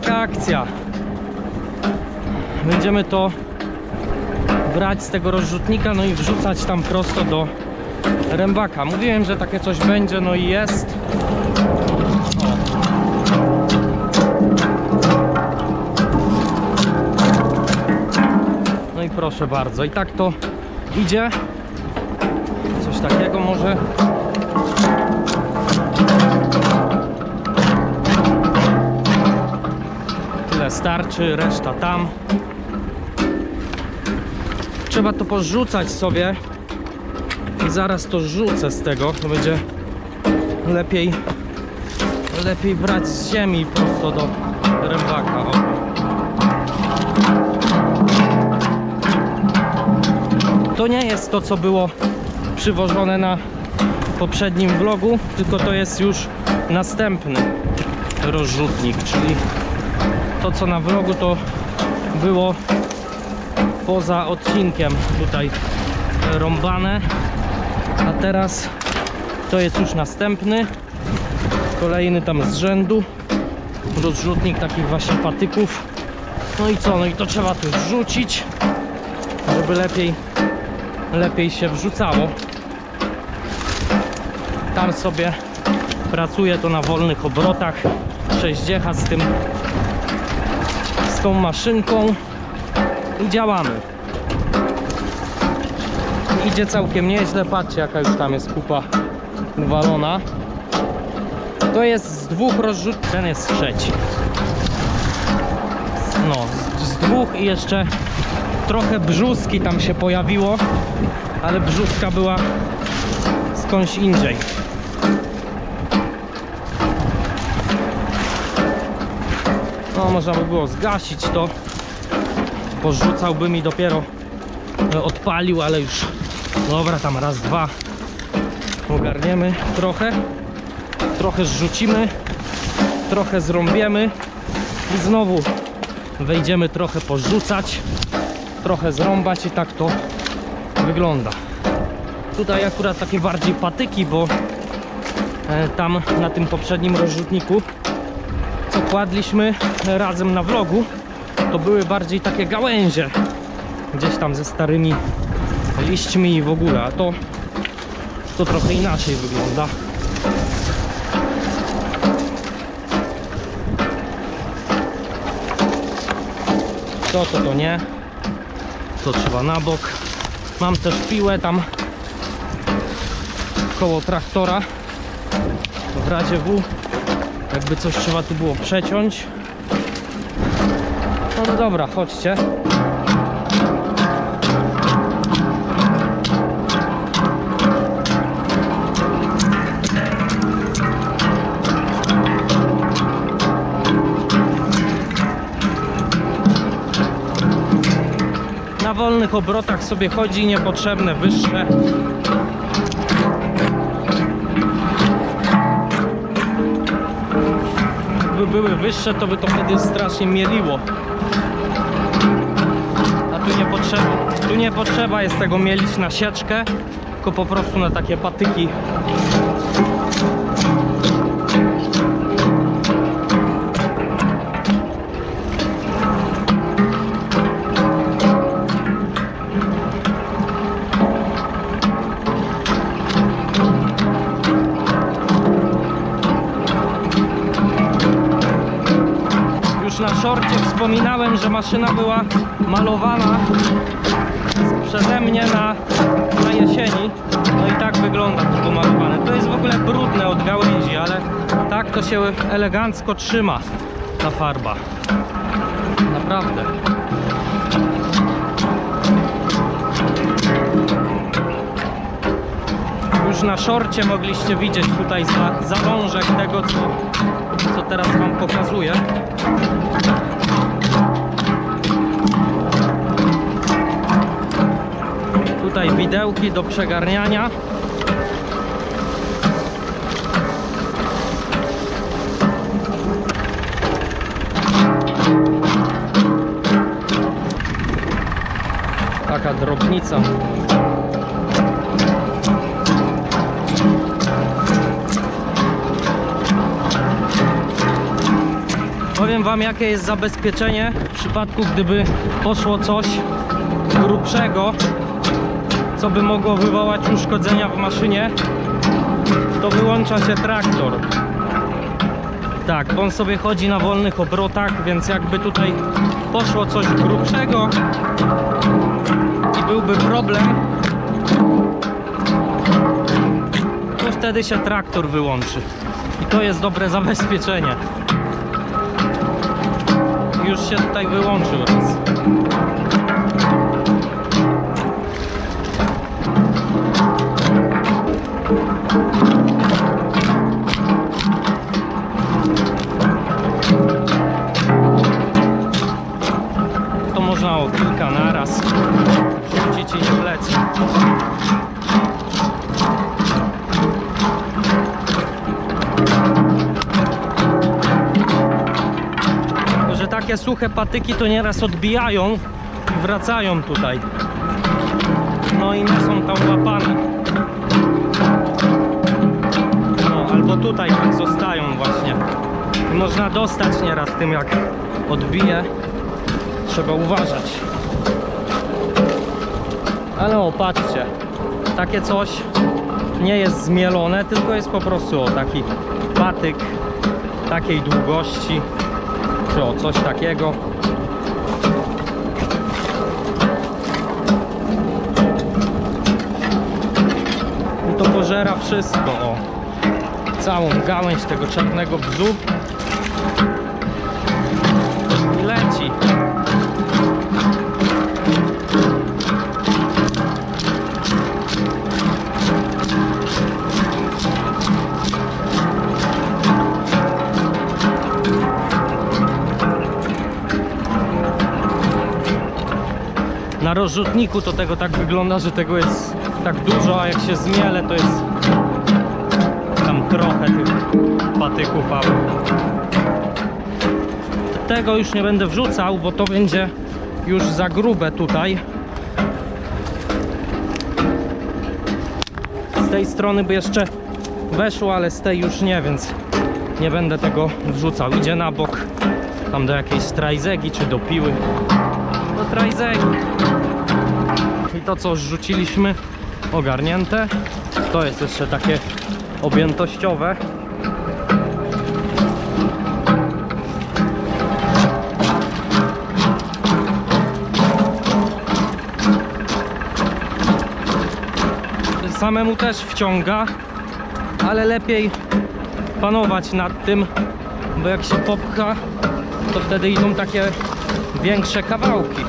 Taka akcja. Będziemy to brać z tego rozrzutnika, no i wrzucać tam prosto do rębaka. Mówiłem, że takie coś będzie, no i jest. No i proszę bardzo. I tak to idzie. Coś takiego może. Starczy, reszta tam. Trzeba to porzucać sobie i zaraz to rzucę z tego. To będzie lepiej lepiej brać z ziemi prosto do rębaka. O. To nie jest to, co było przywożone na poprzednim vlogu, tylko to jest już następny rozrzutnik, czyli to co na vlogu to było poza odcinkiem tutaj rąbane. A teraz to jest już następny. Kolejny tam z rzędu. Rozrzutnik takich właśnie patyków. No i co, no i to trzeba tu wrzucić żeby lepiej lepiej się wrzucało. Tam sobie pracuje to na wolnych obrotach. 6 z tym tą maszynką i działamy. Idzie całkiem nieźle, patrzcie jaka już tam jest kupa uwalona. To jest z dwóch rozrzut, ten jest trzeci. No, z, z dwóch i jeszcze trochę brzuski tam się pojawiło, ale brzuska była skądś indziej. Można by było zgasić to. Porzucałby mi dopiero e, odpalił, ale już dobra, tam raz, dwa ogarniemy trochę. Trochę zrzucimy, trochę zrąbiemy i znowu wejdziemy trochę porzucać, trochę zrąbać i tak to wygląda. Tutaj akurat takie bardziej patyki, bo e, tam na tym poprzednim rozrzutniku kładliśmy razem na vlogu, to były bardziej takie gałęzie. Gdzieś tam ze starymi liśćmi i w ogóle, a to, to trochę inaczej wygląda. To, to, to nie. To trzeba na bok. Mam też piłę tam koło traktora w razie W jakby coś trzeba tu było przeciąć. No, no dobra, chodźcie. Na wolnych obrotach sobie chodzi, niepotrzebne, wyższe. Były wyższe, to by to wtedy strasznie mieliło. A tu nie potrzeba, tu nie potrzeba jest tego mielić na sieczkę, tylko po prostu na takie patyki. wspominałem, że maszyna była malowana przeze mnie na, na jesieni. No i tak wygląda to pomalowane. To jest w ogóle brudne od gałęzi, ale tak to się elegancko trzyma ta farba. Naprawdę. Już na szorcie mogliście widzieć tutaj za, zalążek tego, co, co teraz Wam pokazuję. Widełki do przegarniania. Taka drobnica. Powiem Wam, jakie jest zabezpieczenie w przypadku, gdyby poszło coś grubszego, co by mogło wywołać uszkodzenia w maszynie, to wyłącza się traktor. Tak, on sobie chodzi na wolnych obrotach, więc jakby tutaj poszło coś grubszego i byłby problem, to wtedy się traktor wyłączy. I to jest dobre zabezpieczenie. Już się tutaj wyłączył raz. To można o kilka naraz rzucić i nie takie suche patyki to nieraz odbijają i wracają tutaj. No i nie są tam łapane. Tutaj zostają właśnie. Można dostać nieraz tym jak odbije. Trzeba uważać. Ale o, patrzcie. Takie coś nie jest zmielone, tylko jest po prostu o, taki patyk takiej długości czy o coś takiego. I to pożera wszystko, o. Całą gałęź tego czarnego bzu. I leci. Na rozrzutniku to tego tak wygląda, że tego jest tak dużo, a jak się zmiele to jest trochę tych patyków, ale tego już nie będę wrzucał, bo to będzie już za grube tutaj. Z tej strony by jeszcze weszło, ale z tej już nie, więc nie będę tego wrzucał. Idzie na bok, tam do jakiejś trajzegi czy do piły. Do trajzegi. I to co rzuciliśmy ogarnięte. To jest jeszcze takie objętościowe. Samemu też wciąga, ale lepiej panować nad tym, bo jak się popcha, to wtedy idą takie większe kawałki.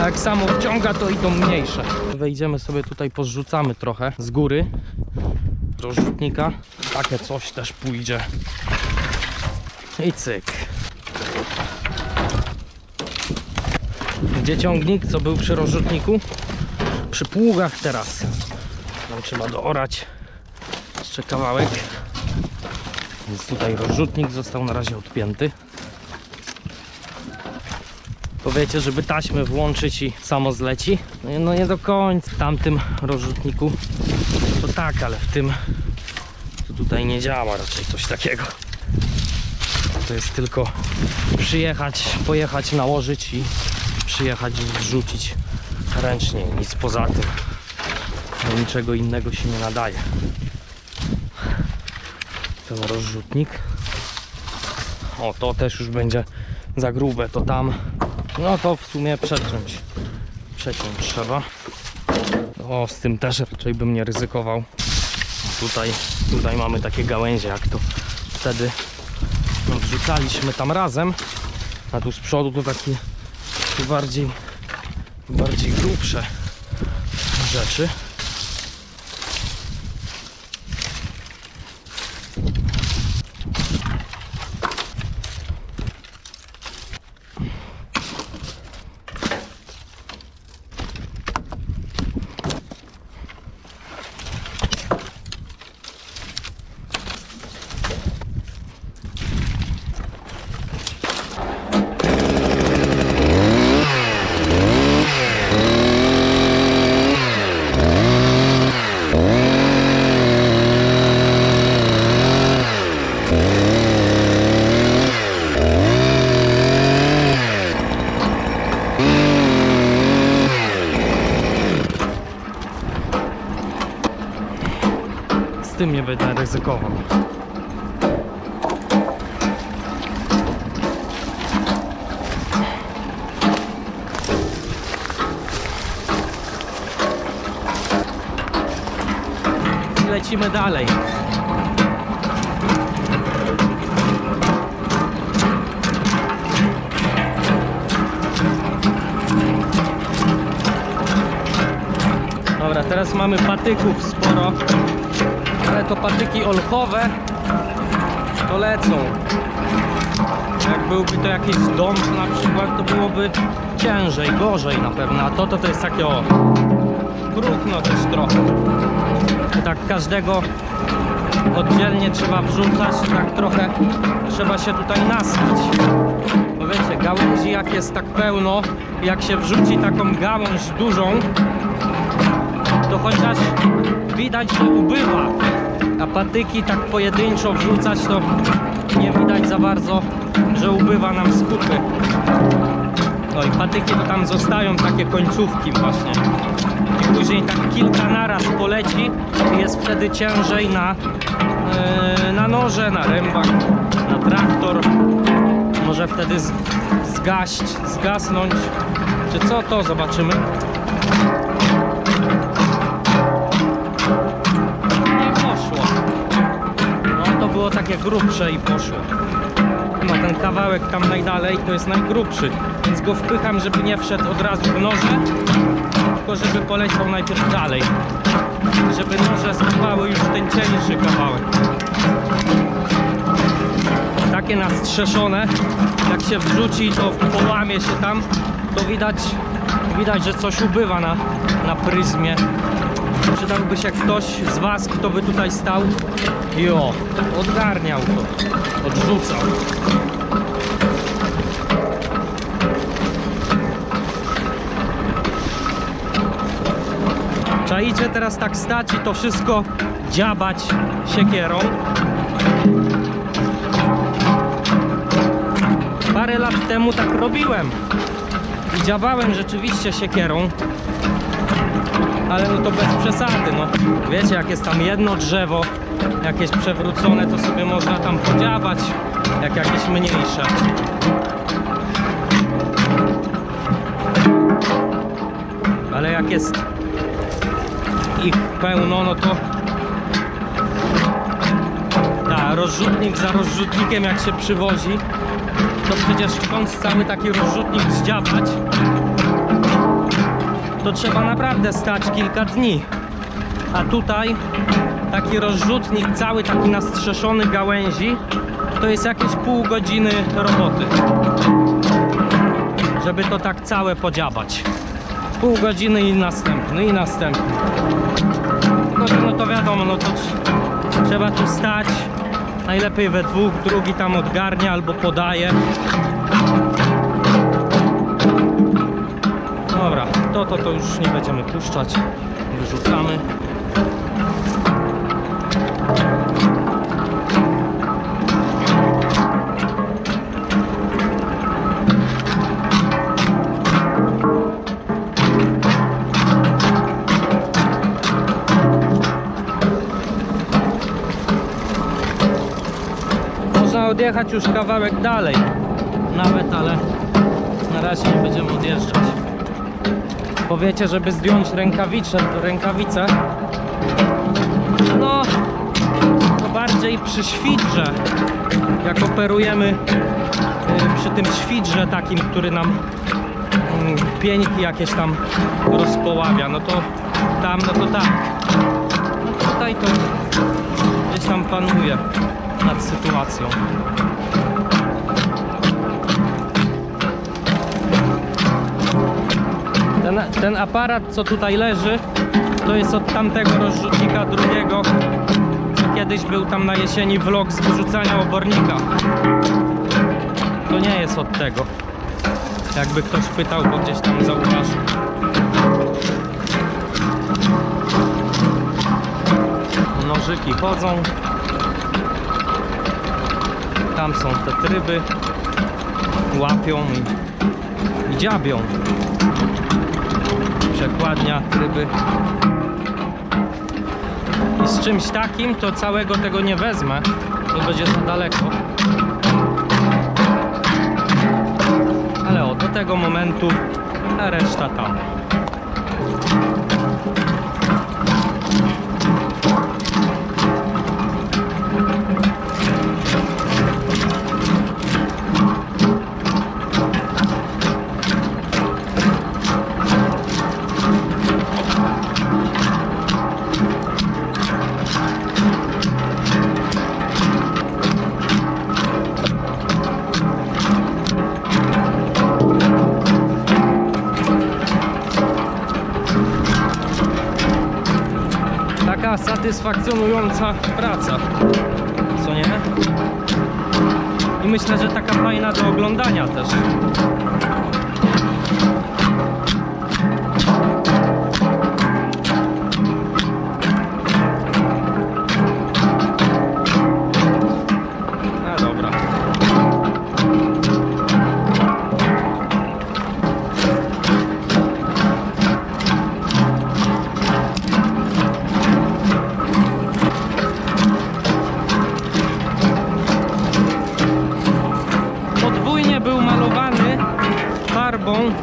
A jak samo wciąga, to idą mniejsze. Wejdziemy sobie tutaj, pozrzucamy trochę z góry rozrzutnika. Takie coś też pójdzie. I cyk. Gdzie ciągnik, co był przy rozrzutniku? Przy pługach teraz. Tam trzeba doorać jeszcze kawałek. Więc tutaj rozrzutnik został na razie odpięty. Powiecie, żeby taśmę włączyć i samo zleci. No nie- No nie do końca. W tamtym rozrzutniku to tak, ale w tym tutaj nie działa raczej coś takiego. To jest tylko przyjechać, pojechać, nałożyć i przyjechać, zrzucić ręcznie. Nic poza tym. Do niczego innego się nie nadaje. Ten rozrzutnik. O, to też już będzie za grube, to tam. No to w sumie przeciąć. Przeciąć trzeba. O, z tym też raczej bym nie ryzykował. Tutaj, tutaj mamy takie gałęzie, jak to wtedy wrzucaliśmy tam razem. A tu z przodu to takie bardziej, bardziej grubsze rzeczy. tym I lecimy dalej. Dobra, teraz mamy patyków sporo, ale to patyki olchowe to lecą. Jak byłby to jakiś dom na przykład, to byłoby ciężej, gorzej na pewno, a to to, to jest takie o, próchno też trochę. I tak każdego oddzielnie trzeba wrzucać, tak trochę trzeba się tutaj naskać. Bo wiecie, gałęzi jak jest tak pełno, jak się wrzuci taką gałąź dużą, to chociaż widać, że ubywa. A patyki tak pojedynczo wrzucać, to nie widać za bardzo, że ubywa nam skupy. No i patyki to tam zostają takie końcówki właśnie. I później tak kilka naraz poleci i jest wtedy ciężej na, yy, na noże, na rębach, na traktor. Może wtedy zgaść, zgasnąć. Czy co to? Zobaczymy. Było takie grubsze i poszło. No ten kawałek tam najdalej to jest najgrubszy, więc go wpycham, żeby nie wszedł od razu w noże, tylko żeby poleciał najpierw dalej. Żeby noże złapały już ten cieńszy kawałek. Takie nastrzeszone, jak się wrzuci, to połamie się tam, to widać, widać, że coś ubywa na, na pryzmie. Przydałby się ktoś z Was, kto by tutaj stał i o, odgarniał to, odrzucał. Czaicie teraz tak stać i to wszystko dziabać siekierą. Parę lat temu tak robiłem i dziabałem rzeczywiście siekierą ale no to bez przesady, no. Wiecie, jak jest tam jedno drzewo, jakieś przewrócone, to sobie można tam podziałać, jak jakieś mniejsze. Ale jak jest ich pełno, no to ta, rozrzutnik za rozrzutnikiem jak się przywozi, to przecież chcąc cały taki rozrzutnik zdziabać, to trzeba naprawdę stać kilka dni. A tutaj taki rozrzutnik, cały taki nastrzeszony gałęzi, to jest jakieś pół godziny roboty. Żeby to tak całe podziabać. Pół godziny i następny, i następny. No, to- no to wiadomo, no to tr- trzeba tu stać. Najlepiej we dwóch, drugi tam odgarnia albo podaje. Dobra, to, to, to już nie będziemy puszczać. Wyrzucamy. Można odjechać już kawałek dalej. Nawet, ale na razie nie będziemy odjeżdżać. Powiecie, żeby zdjąć rękawice, rękawice. No, to bardziej przy świdrze. Jak operujemy y, przy tym świdrze takim, który nam mm, pieńki jakieś tam rozpoławia, no to tam, no to tak. No tutaj to gdzieś tam panuje nad sytuacją. Ten, ten aparat, co tutaj leży, to jest od tamtego rozrzutnika drugiego, co kiedyś był tam na jesieni vlog z wyrzucania obornika. To nie jest od tego. Jakby ktoś pytał, bo gdzieś tam zauważył. Nożyki chodzą. Tam są te tryby. Łapią i, dziabią przekładnia, tryby. I z czymś takim to całego tego nie wezmę, to będzie za daleko. Ale o, do tego momentu, a reszta tam. Satysfakcjonująca praca, co nie? I myślę, że taka fajna do oglądania też.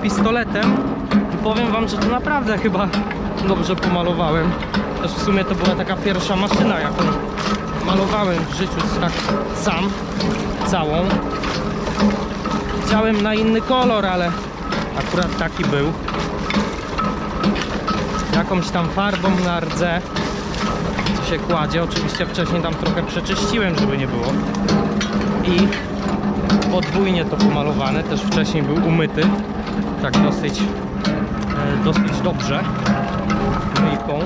Pistoletem i powiem wam, że to naprawdę chyba dobrze pomalowałem. Też w sumie to była taka pierwsza maszyna, jaką malowałem w życiu tak sam, całą. Chciałem na inny kolor, ale akurat taki był. Jakąś tam farbą na rdze, co się kładzie. Oczywiście wcześniej tam trochę przeczyściłem, żeby nie było. I podwójnie to pomalowane, też wcześniej był umyty, tak dosyć, e, dosyć dobrze myjką.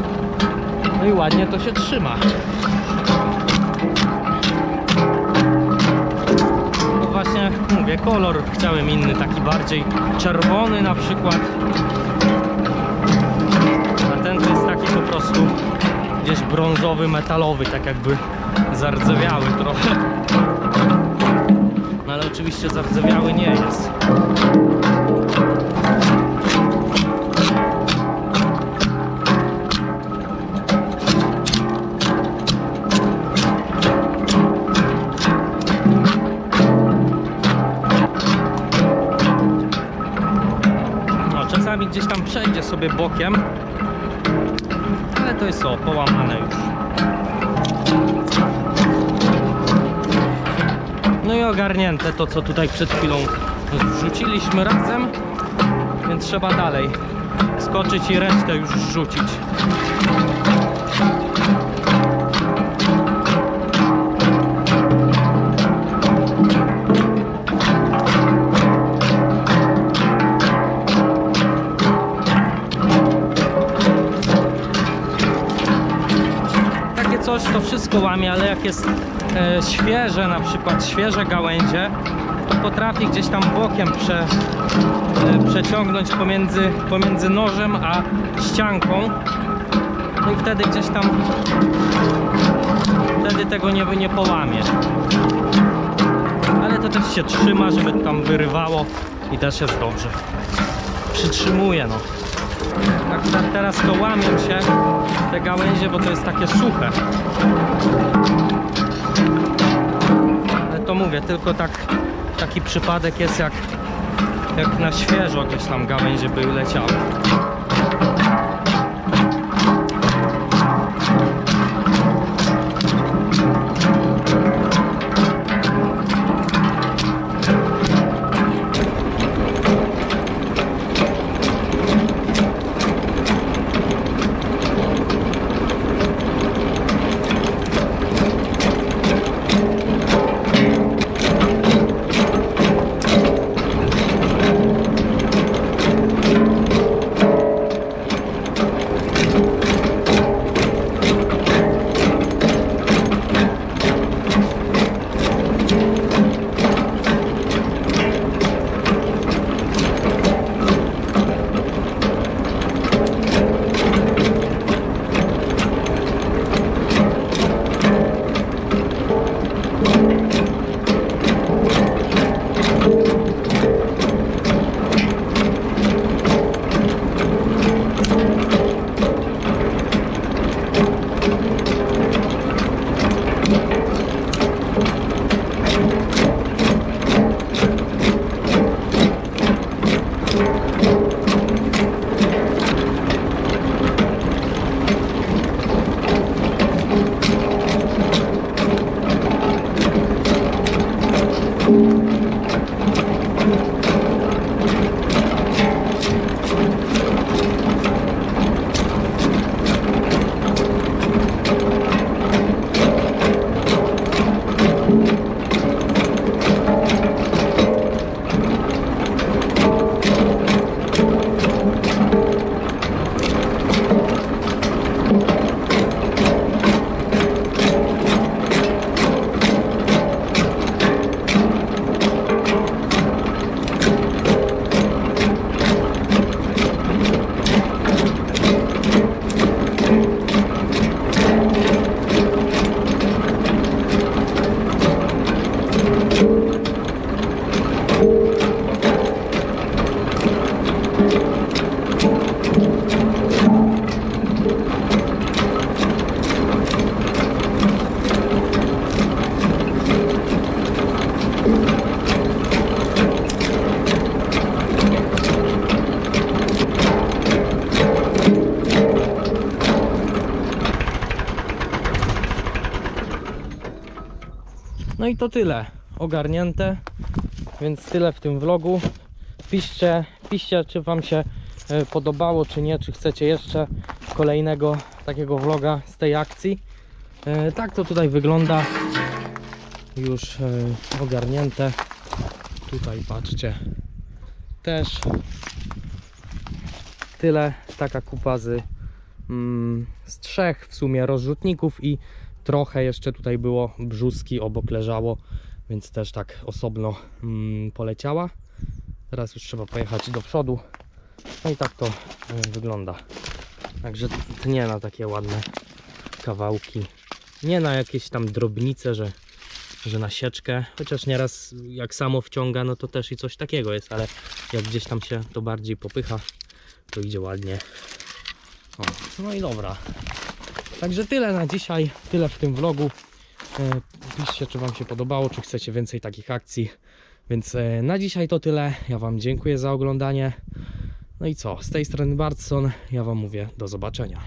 No i ładnie to się trzyma. No właśnie, mówię, kolor chciałem inny, taki bardziej czerwony na przykład. A ten to jest taki po prostu gdzieś brązowy, metalowy, tak jakby zardzewiały trochę. No ale oczywiście zardzewiały nie jest. Sobie bokiem, ale to jest o, połamane już. No i ogarnięte to, co tutaj przed chwilą zrzuciliśmy razem, więc trzeba dalej skoczyć i resztę już rzucić. Łamie, ale jak jest e, świeże, na przykład świeże gałęzie, to potrafi gdzieś tam bokiem prze, e, przeciągnąć pomiędzy, pomiędzy nożem a ścianką. No i wtedy gdzieś tam wtedy tego nie, nie połamie. Ale to też się trzyma, żeby tam wyrywało i też jest dobrze. Przytrzymuje no. Akurat teraz to łamią się te gałęzie, bo to jest takie suche. Ale to mówię, tylko tak, taki przypadek jest jak, jak na świeżo gdzieś tam gałęzie by leciały. No i to tyle. Ogarnięte. Więc tyle w tym vlogu. Piszcie, piszcie czy Wam się e, podobało, czy nie, czy chcecie jeszcze kolejnego takiego vloga z tej akcji. E, Tak to tutaj wygląda. Już e, ogarnięte. Tutaj patrzcie. Też tyle. Taka kupa z, mm, z trzech w sumie rozrzutników i trochę jeszcze tutaj było brzuski obok leżało, więc też tak osobno mm, poleciała. Teraz już trzeba pojechać do przodu. No i tak to y, wygląda. Także tnie na takie ładne kawałki. Nie na jakieś tam drobnice, że, że na sieczkę. Chociaż nieraz jak samo wciąga, no to też i coś takiego jest, ale jak gdzieś tam się to bardziej popycha, to idzie ładnie. O, no i dobra. Także tyle na dzisiaj, tyle w tym vlogu. E, Piszcie, czy Wam się podobało, czy chcecie więcej takich akcji. Więc e, na dzisiaj to tyle. Ja Wam dziękuję za oglądanie. No i co, z tej strony Bartson, ja Wam mówię do zobaczenia.